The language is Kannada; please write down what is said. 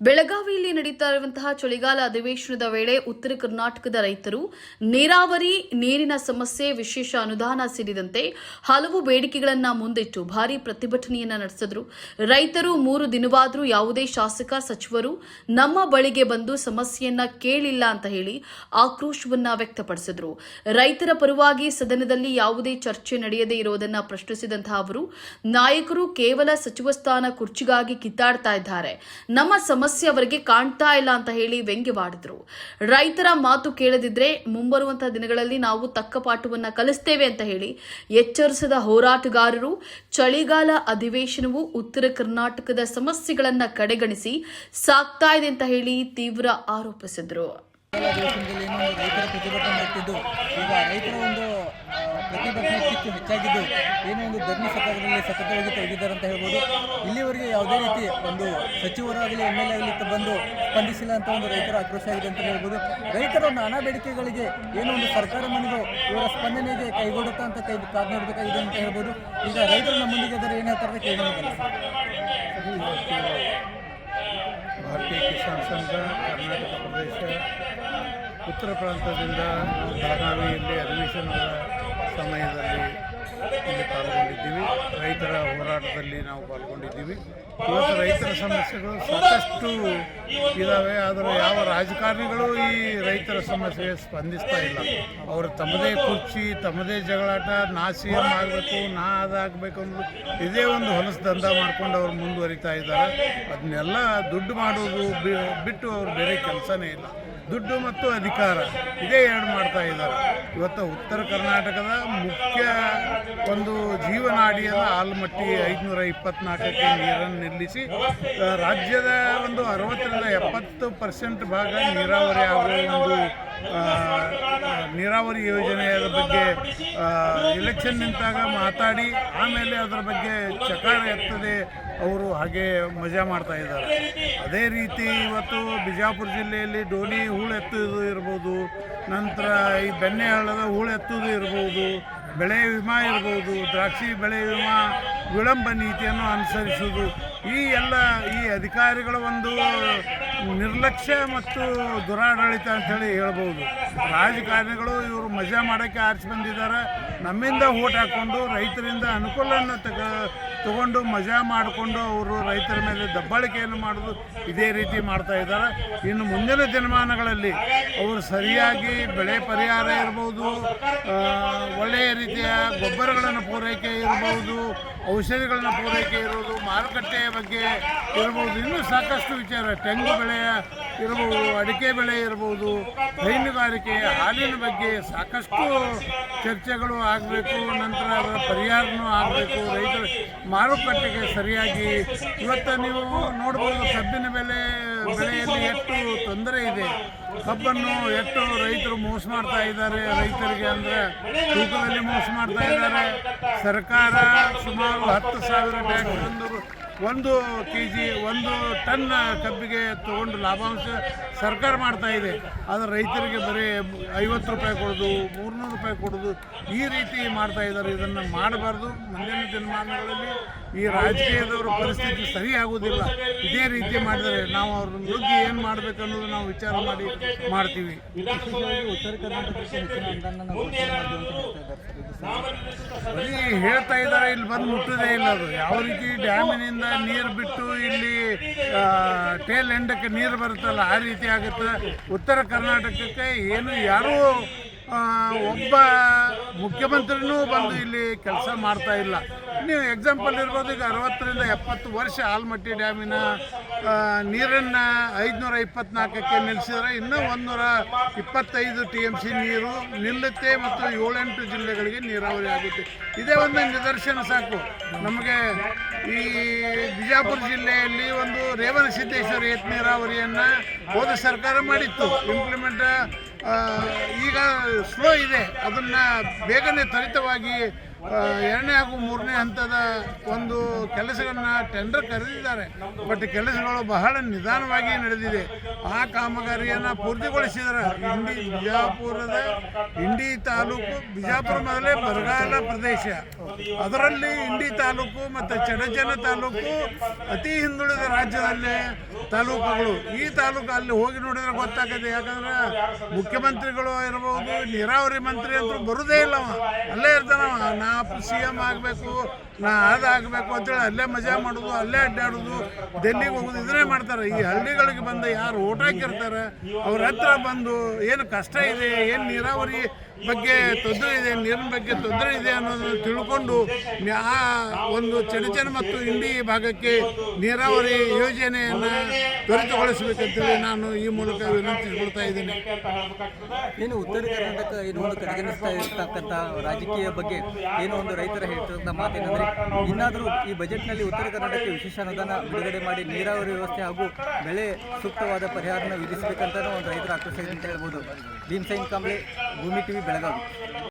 ಬೆಳಗಾವಿಯಲ್ಲಿ ನಡೀತಾ ಇರುವಂತಹ ಚಳಿಗಾಲ ಅಧಿವೇಶನದ ವೇಳೆ ಉತ್ತರ ಕರ್ನಾಟಕದ ರೈತರು ನೀರಾವರಿ, ನೀರಿನ ಸಮಸ್ಯೆ ವಿಶೇಷ ಅನುದಾನ ಸೇರಿದಂತೆ ಹಲವು ಬೇಡಿಕೆಗಳನ್ನು ಮುಂದಿಟ್ಟು ಭಾರೀ ಪ್ರತಿಭಟನೆಯನ್ನ ನಡೆಸಿದ್ರು. ರೈತರು ಮೂರು ದಿನವಾದರೂ ಯಾವುದೇ ಶಾಸಕ, ಸಚಿವರು ನಮ್ಮ ಬಳಿಗೆ ಬಂದು ಸಮಸ್ಯೆಯನ್ನ ಕೇಳಿಲ್ಲ ಅಂತ ಹೇಳಿ ಆಕ್ರೋಶವನ್ನ ವ್ಯಕ್ತಪಡಿಸಿದ್ರು. ರೈತರ ಪರವಾಗಿ ಸದನದಲ್ಲಿ ಯಾವುದೇ ಚರ್ಚೆ ನಡೆಯದೇ ಇರುವುದನ್ನ ಪ್ರಶ್ನಿಸಿದಂತಹ ಅವರು, ನಾಯಕರು ಕೇವಲ ಸಚಿವ ಸ್ಥಾನ ಕುರ್ಚಿಗಾಗಿ ಕಿತ್ತಾಡ್ತಾ ಇದ್ದಾರೆ. ನಮ್ಮ ಸಮಸ್ಯೆ ಅವರಿಗೆ ಕಾಣ್ತಾ ಇಲ್ಲ ಅಂತ ಹೇಳಿ ವ್ಯಂಗ್ಯವಾಡಿದ್ರು. ರೈತರ ಮಾತು ಕೇಳದಿದ್ರೆ ಮುಂಬರುವಂತಹ ದಿನಗಳಲ್ಲಿ ನಾವು ತಕ್ಕ ಪಾಠವನ್ನ ಕಲಿಸ್ತೇವೆ ಅಂತ ಹೇಳಿ ಎಚ್ಚರಿಸಿದ ಹೋರಾಟಗಾರರು ಚಳಿಗಾಲ ಅಧಿವೇಶನವು ಉತ್ತರ ಕರ್ನಾಟಕದ ಸಮಸ್ಯೆಗಳನ್ನ ಕಡೆಗಣಿಸಿ ಸಾಕ್ತಾ ಇದೆ ಅಂತ ಹೇಳಿ ತೀವ್ರ ಆರೋಪಿಸಿದ್ರು. ರೈತರ ಪ್ರತಿಭಟನೆ ಈಗ ರೈತರ ಒಂದು ಪ್ರತಿಭಟನೆ ಕಿಚ್ಚು ಹೆಚ್ಚಾಗಿದ್ದು ಏನೋ ಒಂದು ಧರ್ಮ ಸಭೆಗಳಲ್ಲಿ ಸತತವಾಗಿ ತೊಡಗಿದ್ದಾರೆ ಅಂತ ಹೇಳ್ಬೋದು. ಇಲ್ಲಿವರೆಗೆ ಯಾವುದೇ ರೀತಿ ಒಂದು ಸಚಿವರಾಗಲಿ ಎಂ ಎಲ್ ಎ ಆಗಲಿ ಬಂದು ಸ್ಪಂದಿಸಿಲ್ಲ ಅಂತ ಒಂದು ರೈತರ ಆಕ್ರೋಶ ಆಗಿದೆ ಅಂತ ಹೇಳ್ಬೋದು. ರೈತರ ನಾನಾ ಬೇಡಿಕೆಗಳಿಗೆ ಏನೋ ಒಂದು ಸರ್ಕಾರ ಮನೆಗೂ ಇವರ ಸ್ಪಂದನೆಗೆ ಕೈಗೊಡುತ್ತಾ ಅಂತ ಕೈ ಕಾದು ನೋಡಬೇಕಾಗಿದೆ ಅಂತ ಹೇಳ್ಬೋದು. ಈಗ ರೈತರು ನಮ್ಮೊಂದಿಗೆ ಇದ್ದಾರೆ, ಏನು ಹೇಳ್ತಾರೆ ಕೇಳೋಣ ಭಾರತೀಯ ಕಿಸಾನ್ ಸಂಘ, ಕರ್ನಾಟಕ ಪ್ರದೇಶ, ಉತ್ತರ ಪ್ರಾಂತದಿಂದ ಬೆಳಗಾವಿಯಲ್ಲಿ ಅಧಿವೇಶನದ ಸಮಯದಲ್ಲಿ ಇಲ್ಲಿ ಪಾಲ್ಗೊಂಡಿದ್ದೀವಿ. ರೈತರ ಹೋರಾಟದಲ್ಲಿ ನಾವು ಪಾಲ್ಗೊಂಡಿದ್ದೀವಿ. ಇವತ್ತು ರೈತರ ಸಮಸ್ಯೆಗಳು ಸಾಕಷ್ಟು ಇದ್ದಾವೆ ಆದರೆ ಯಾವ ರಾಜಕಾರಣಿಗಳು ಈ ರೈತರ ಸಮಸ್ಯೆಗೆ ಸ್ಪಂದಿಸ್ತಾ ಇಲ್ಲ. ಅವರು ತಮ್ಮದೇ ಕುರ್ಚಿ, ತಮ್ಮದೇ ಜಗಳಾಟ, ನಾ ಸಿ ಎಂ ಆಗಬೇಕು, ನಾ ಅದಾಗಬೇಕು ಅನ್ನೋದು ಇದೇ ಒಂದು ಹೊಲಸು ದಂಧ ಮಾಡ್ಕೊಂಡು ಅವ್ರು ಮುಂದುವರಿತಾ ಇದ್ದಾರೆ. ಅದನ್ನೆಲ್ಲ ದುಡ್ಡು ಮಾಡೋದು ಬಿಟ್ಟು ಅವ್ರು ಬೇರೆ ಕೆಲಸನೇ ಇಲ್ಲ. ದುಡ್ಡು ಮತ್ತು ಅಧಿಕಾರ. ಇದೇ ಎರಡು ಮಾಡ್ತಾ ಇದ್ದಾರೆ. ಇವತ್ತು ಉತ್ತರ ಕರ್ನಾಟಕದ ಮುಖ್ಯ ಒಂದು ಜೀವನಾಡಿಯಾದ ಆಲ್ಮಟ್ಟಿ ಐದುನೂರ ಇಪ್ಪತ್ನಾಲ್ಕಕ್ಕೆ ನೀರನ್ನು ನಿಲ್ಲಿಸಿ ರಾಜ್ಯದ ಒಂದು ಅರವತ್ತರಿಂದ ಎಪ್ಪತ್ತು ಪರ್ಸೆಂಟ್ ಭಾಗ ನೀರಾವರಿ ಆಗುವ ಒಂದು ನೀರಾವರಿ ಯೋಜನೆಯ ಬಗ್ಗೆ ಎಲೆಕ್ಷನ್ ನಿಂತಾಗ ಮಾತಾಡಿ, ಆಮೇಲೆ ಅದರ ಬಗ್ಗೆ ಚಕಾರ ಎತ್ತದೆ ಅವರು ಹಾಗೆ ಮಜಾ ಮಾಡ್ತಾ ಇದ್ದಾರೆ. ಅದೇ ರೀತಿ ಇವತ್ತು ಬಿಜಾಪುರ ಜಿಲ್ಲೆಯಲ್ಲಿ ಡೋಣಿ ಹೂಳೆತ್ತುವುದು ಇರ್ಬೋದು, ನಂತರ ಈ ಬೆಣ್ಣೆ ಹಳ್ಳದ ಹೂಳೆತ್ತುವುದು ಇರ್ಬೋದು ಬೆಳೆ ವಿಮಾ ಇರ್ಬೋದು, ದ್ರಾಕ್ಷಿ ಬೆಳೆ ವಿಮಾ, ವಿಳಂಬ ನೀತಿಯನ್ನು ಅನುಸರಿಸುವುದು. ಈ ಎಲ್ಲ ಈ ಅಧಿಕಾರಿಗಳ ಒಂದು ನಿರ್ಲಕ್ಷ್ಯ ಮತ್ತು ದುರಾಡಳಿತ ಅಂಥೇಳಿ ಹೇಳ್ಬೋದು. ರಾಜಕಾರಣಿಗಳು ಇವರು ಮಜಾ ಮಾಡೋಕ್ಕೆ ಆರಿಸಿ ಬಂದಿದ್ದಾರೆ. ನಮ್ಮಿಂದ ಓಟ್ ಹಾಕ್ಕೊಂಡು ರೈತರಿಂದ ಅನುಕೂಲವನ್ನು ತಗ ತಗೊಂಡು ಮಜಾ ಮಾಡಿಕೊಂಡು ಅವರು ರೈತರ ಮೇಲೆ ದಬ್ಬಾಳಿಕೆಯನ್ನು ಮಾಡೋದು ಇದೇ ರೀತಿ ಮಾಡ್ತಾ ಇದ್ದಾರೆ. ಇನ್ನು ಮುಂದಿನ ದಿನಮಾನಗಳಲ್ಲಿ ಅವರು ಸರಿಯಾಗಿ ಬೆಳೆ ಪರಿಹಾರ ಇರ್ಬೋದು ಒಳ್ಳೆಯ ರೀತಿಯ ಗೊಬ್ಬರಗಳನ್ನು ಪೂರೈಕೆ ಇರ್ಬೋದು, ಔಷಧಿಗಳನ್ನ ಪೂರೈಕೆ ಇರೋದು, ಮಾರುಕಟ್ಟೆಯ ಬಗ್ಗೆ ಇರ್ಬೋದು, ಇನ್ನೂ ಸಾಕಷ್ಟು ವಿಚಾರ, ತೆಂಗು ಬೆಳೆಯ ಇರ್ಬೋದು, ಅಡಿಕೆ ಬೆಳೆ ಇರ್ಬೋದು, ಹೈನುಗಾರಿಕೆ, ಹಾಲಿನ ಬಗ್ಗೆ ಸಾಕಷ್ಟು ಚರ್ಚೆಗಳು ಆಗಬೇಕು, ನಂತರ ಅದರ ಪರಿಹಾರನೂ ಆಗಬೇಕು, ರೈತರ ಮಾರುಕಟ್ಟೆಗೆ ಸರಿಯಾಗಿ ಇವತ್ತು ನೀವು ನೋಡ್ಬೋದು ಕಬ್ಬಿನ ಬೆಲೆ ಬೆಳೆಯಲ್ಲಿ ಎಷ್ಟು ತೊಂದರೆ ಇದೆ. ಕಬ್ಬನ್ನು ಎಷ್ಟು ರೈತರು ಮೋಸ ಮಾಡ್ತಾ ಇದ್ದಾರೆ. ರೈತರಿಗೆ ಅಂದರೆ ತೂಕದಲ್ಲಿ ಮೋಸ ಮಾಡ್ತಾ ಇದ್ದಾರೆ. ಸರ್ಕಾರ ಸುಮಾರು ಹತ್ತು ಸಾವಿರ ಟ್ಯಾಕ್ಸ್ ಒಂದು ಒಂದು ಕೆ ಜಿ ಒಂದು ಟನ್ ಕಬ್ಬಿಗೆ ತೊಗೊಂಡು ಲಾಭಾಂಶ ಸರ್ಕಾರ ಮಾಡ್ತಾ ಇದೆ. ಆದರೆ ರೈತರಿಗೆ ಬರೀ ಐವತ್ತು ರೂಪಾಯಿ ಕೊಡೋದು, ಮೂರ್ನೂರು ರೂಪಾಯಿ ಕೊಡೋದು, ಈ ರೀತಿ ಮಾಡ್ತಾ ಇದ್ದಾರೆ. ಇದನ್ನು ಮಾಡಬಾರ್ದು. ಮುಂದಿನ ದಿನಮಾನಗಳಲ್ಲಿ ಈ ರಾಜಕೀಯದವರ ಪರಿಸ್ಥಿತಿ ಸರಿ ಇದೇ ರೀತಿ ಮಾಡಿದರೆ ನಾವು ಅವ್ರ ಬಗ್ಗೆ ಏನು ಮಾಡಬೇಕು ಅನ್ನೋದು ನಾವು ವಿಚಾರ ಮಾಡಿ ಮಾಡ್ತೀವಿ. ಉತ್ತರ ಕರ್ನಾಟಕಕ್ಕೆ ಹೇಳ್ತಾ ಇದ್ದಾರೆ, ಇಲ್ಲಿ ಬಂದು ಮುಟ್ಟದೇ ಇಲ್ಲ ಅದು. ಯಾವ ರೀತಿ ಡ್ಯಾಮಿನಿಂದ ನೀರು ಬಿಟ್ಟು ಇಲ್ಲಿ ಟೇಲ್ ಎಂಡಕ್ಕೆ ನೀರು ಬರುತ್ತಲ್ಲ, ಆ ರೀತಿ ಆಗುತ್ತೆ. ಉತ್ತರ ಕರ್ನಾಟಕಕ್ಕೆ ಏನು ಯಾರೂ ಒಬ್ಬ ಮುಖ್ಯಮಂತ್ರಿನೂ ಬಂದು ಇಲ್ಲಿ ಕೆಲಸ ಮಾಡ್ತಾ ಇಲ್ಲ. ನೀವು ಎಕ್ಸಾಂಪಲ್ ಇರ್ಬೋದು, ಈಗ ಅರವತ್ತರಿಂದ ಎಪ್ಪತ್ತು ವರ್ಷ ಆಲ್ಮಟ್ಟಿ ಡ್ಯಾಮಿನ ನೀರನ್ನು ಐದುನೂರ ಇಪ್ಪತ್ನಾಲ್ಕಕ್ಕೆ ನಿಲ್ಲಿಸಿದ್ರೆ ಇನ್ನೂ ಒಂದೂರ ಇಪ್ಪತ್ತೈದು ಟಿ ಎಂ ಸಿ ನೀರು ನಿಲ್ಲುತ್ತೆ ಮತ್ತು ಏಳೆಂಟು ಜಿಲ್ಲೆಗಳಿಗೆ ನೀರಾವರಿ ಆಗುತ್ತೆ. ಇದೇ ಒಂದು ನಿದರ್ಶನ ಸಾಕು. ನಮಗೆ ಈ ಬಿಜಾಪುರ ಜಿಲ್ಲೆಯಲ್ಲಿ ಒಂದು ರೇವಣ ಸಿದ್ದೇಶ್ವರ ನೀರಾವರಿಯನ್ನು ಹೋದ ಸರ್ಕಾರ ಮಾಡಿತ್ತು. ಇಂಪ್ಲಿಮೆಂಟ್ ಈಗ ಸ್ಲೋ ಇದೆ. ಅದನ್ನು ಬೇಗನೆ ತ್ವರಿತವಾಗಿ ಎರಡನೇ ಹಾಗೂ ಮೂರನೇ ಹಂತದ ಒಂದು ಕೆಲಸಗಳನ್ನು ಟೆಂಡರ್ ಕರೆದಿದ್ದಾರೆ. ಬಟ್ ಕೆಲಸಗಳು ಬಹಳ ನಿಧಾನವಾಗಿ ನಡೆದಿದೆ. ಆ ಕಾಮಗಾರಿಯನ್ನು ಪೂರ್ತಿಗೊಳಿಸಿದರೆ. ಇಂಡಿ ಬಿಜಾಪುರದ ಇಂಡಿ ತಾಲೂಕು ಬಿಜಾಪುರ ಮೊದಲೇ ಬರಗಾಲ ಪ್ರದೇಶ. ಅದರಲ್ಲಿ ಇಂಡಿ ತಾಲೂಕು ಮತ್ತು ಚಡಚನ ತಾಲೂಕು ಅತಿ ಹಿಂದುಳಿದ ರಾಜ್ಯದಲ್ಲಿ ತಾಲೂಕುಗಳು. ಈ ತಾಲೂಕು ಅಲ್ಲಿ ಹೋಗಿ ನೋಡಿದ್ರೆ ಗೊತ್ತಾಗತ್ತೆ ಯಾಕಂದ್ರೆ ಮುಖ್ಯಮಂತ್ರಿಗಳು ಇರಬಹುದು, ನೀರಾವರಿ ಮಂತ್ರಿ ಅಂತೂ ಬರುದೇ ಇಲ್ಲ ಅಲ್ಲೇ ಇರ್ತಾನವ ನಾ ಸಿ ಎಂ ಆಗಬೇಕು, ನಾ ಅದಾಗಬೇಕು ಅಂತೇಳಿ ಅಲ್ಲೇ ಮಜಾ ಮಾಡೋದು, ಅಲ್ಲೇ ಅಡ್ಡಾಡೋದು ಡೆಲ್ಲಿಗೆ ಹೋಗೋದು ಇದನ್ನೇ ಮಾಡ್ತಾರೆ. ಈ ಹಳ್ಳಿಗಳಿಗೆ ಬಂದು ಯಾರು ಓಟ್ ಹಾಕಿರ್ತಾರೆ? ಅವ್ರ ಹತ್ರ ಬಂದು ಏನು ಕಷ್ಟ ಇದೆ, ಏನು ನೀರಾವರಿ ಬಗ್ಗೆ ತೊಂದರೆ ಇದೆ ನೀರಿನ ಬಗ್ಗೆ ತೊಂದರೆ ಇದೆ ಅನ್ನೋದನ್ನು ತಿಳ್ಕೊಂಡು ಆ ಒಂದು ಚಡಚನ ಮತ್ತು ಇಂಡಿ ಭಾಗಕ್ಕೆ ನೀರಾವರಿ ಯೋಜನೆಯನ್ನು ತ್ವರಿತಗೊಳಿಸಬೇಕಂತೇಳಿ ನಾನು ಈ ಮೂಲಕ ವಿನಂತಿಸಿಕೊಳ್ತಾ ಇದ್ದೀನಿ. ಏನು ಉತ್ತರ ಕರ್ನಾಟಕ ಏನು ಒಂದು ಕಡೆಗಣಿಸ್ತಾ ಇರ್ತಕ್ಕಂಥ ರಾಜಕೀಯ ಬಗ್ಗೆ ಏನೋ ಒಂದು ರೈತರ ಹೇಳ್ತಿರ್ತಕ್ಕಂಥ ಮಾತೇನೆಂದರೆ, ಇನ್ನಾದರೂ ಈ ಬಜೆಟ್ನಲ್ಲಿ ಉತ್ತರ ಕರ್ನಾಟಕಕ್ಕೆ ವಿಶೇಷ ಅನುದಾನ ಬಿಡುಗಡೆ ಮಾಡಿ ನೀರಾವರಿ ವ್ಯವಸ್ಥೆ ಹಾಗೂ ಬೆಳೆ ಸೂಕ್ತವಾದ ಪರಿಹಾರನ ವಿಧಿಸಬೇಕಂತ ಒಂದು ರೈತರ ಇದೆ ಅಂತ ಹೇಳ್ಬೋದು. ಭೀಮ್ಸೈನ್ ಕಾಂಬ್ಳೆ, ಭೂಮಿ ಟಿವಿ ಬೆಳಗಾವಿ.